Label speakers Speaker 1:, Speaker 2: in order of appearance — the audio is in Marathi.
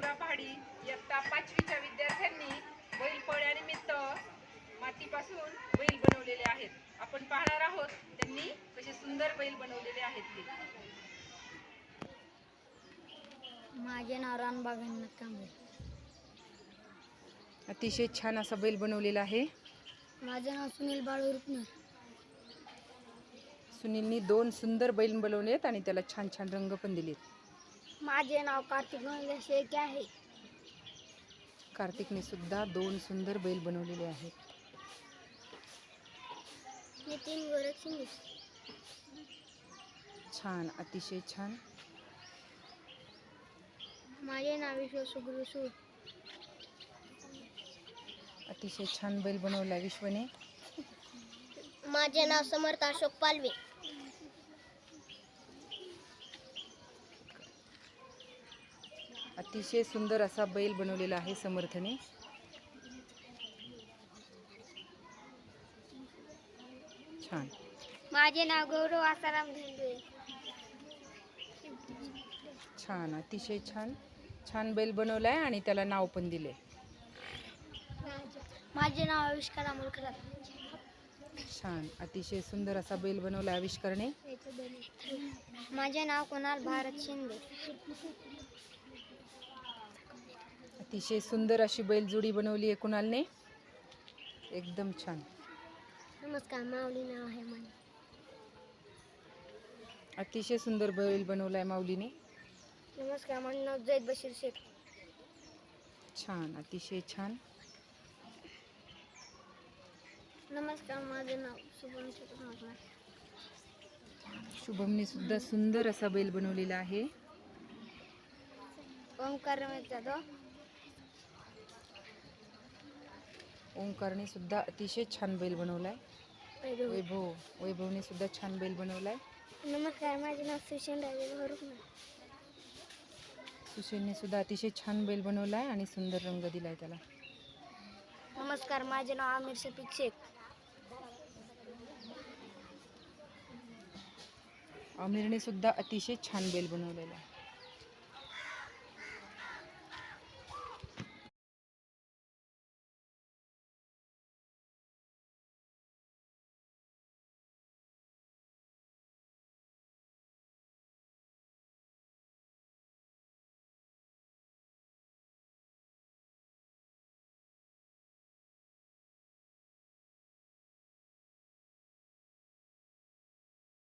Speaker 1: डोंगरा पहाडी इयत्ता पाचवीच्या विद्यार्थ्यांनी बैल पोळ्यानिमित्त मातीपासून बैल बनवलेले आहेत. आपण पाहणार आहोत त्यांनी कसे सुंदर बैल बनवलेले आहेत ते.
Speaker 2: माझे नाव रानबागांना कांबळे.
Speaker 1: अतिशय छान असा बैल बनवलेला आहे.
Speaker 2: माझे नाव सुनील बाळू रुपनर.
Speaker 1: सुनीलनी दोन सुंदर बैल बनवलेत आणि त्याला छान छान रंग पण दिलेत.
Speaker 2: माझे नाव कार्तिक गोविंद शेळके आहे.
Speaker 1: कार्तिकने सुद्धा दोन सुंदर बैल बनवलेले आहेत.
Speaker 2: नितीन गोरख
Speaker 1: छान अतिशय छान.
Speaker 2: माझे नाव विश्व सुगुरु सूर
Speaker 1: अतिशय छान बैल बनवला विश्वने.
Speaker 2: माझे नाव समर्थ अशोक पालवे.
Speaker 1: अतिशय सुंदर असा बैल बनवलेला आहे समर्थने. छान.
Speaker 2: माझे नाव गौरव आसाराम धेंडे
Speaker 1: छान अतिशय छान. छान बैल बनवलाय आणि त्याला नाव पण दिले
Speaker 2: माझे नाव आविष्कार अमोल खरात
Speaker 1: छान अतिशय सुंदर असा बैल बनवला आविष्कारने.
Speaker 2: माझे नाव कुणाल भारत शिंदे.
Speaker 1: अतिशय सुंदर अशी बैलजोडी बनवली आहे कुणालने. एकदम छान.
Speaker 2: नमस्कार माऊली नाव आहे माझे
Speaker 1: अतिशय सुंदर बैल बनवलाय माऊलीने.
Speaker 2: नमस्कार माझे नाव जैद बशीर शेख.
Speaker 1: छान अतिशय छान.
Speaker 2: नमस्कार माझे नाव शुभम शेख
Speaker 1: शुभमने सुद्धा सुंदर असा बैल बनवलेला आहे.
Speaker 2: ओंकार रमेश जाधव.
Speaker 1: ओंकारने सुद्धा अतिशय छान बैल बनवलाय. वैभव. वैभवने सुद्धा छान बैल बनवलाय.
Speaker 2: नमस्कार माझे नाव रुग्ण
Speaker 1: सुशीलने सुद्धा अतिशय छान बैल बनवलाय आणि सुंदर रंग दिलाय त्याला.
Speaker 2: नमस्कार माझे नाव आमिर शफीक शेख.
Speaker 1: आमिरने सुद्धा अतिशय छान बैल बनवलेला आहे.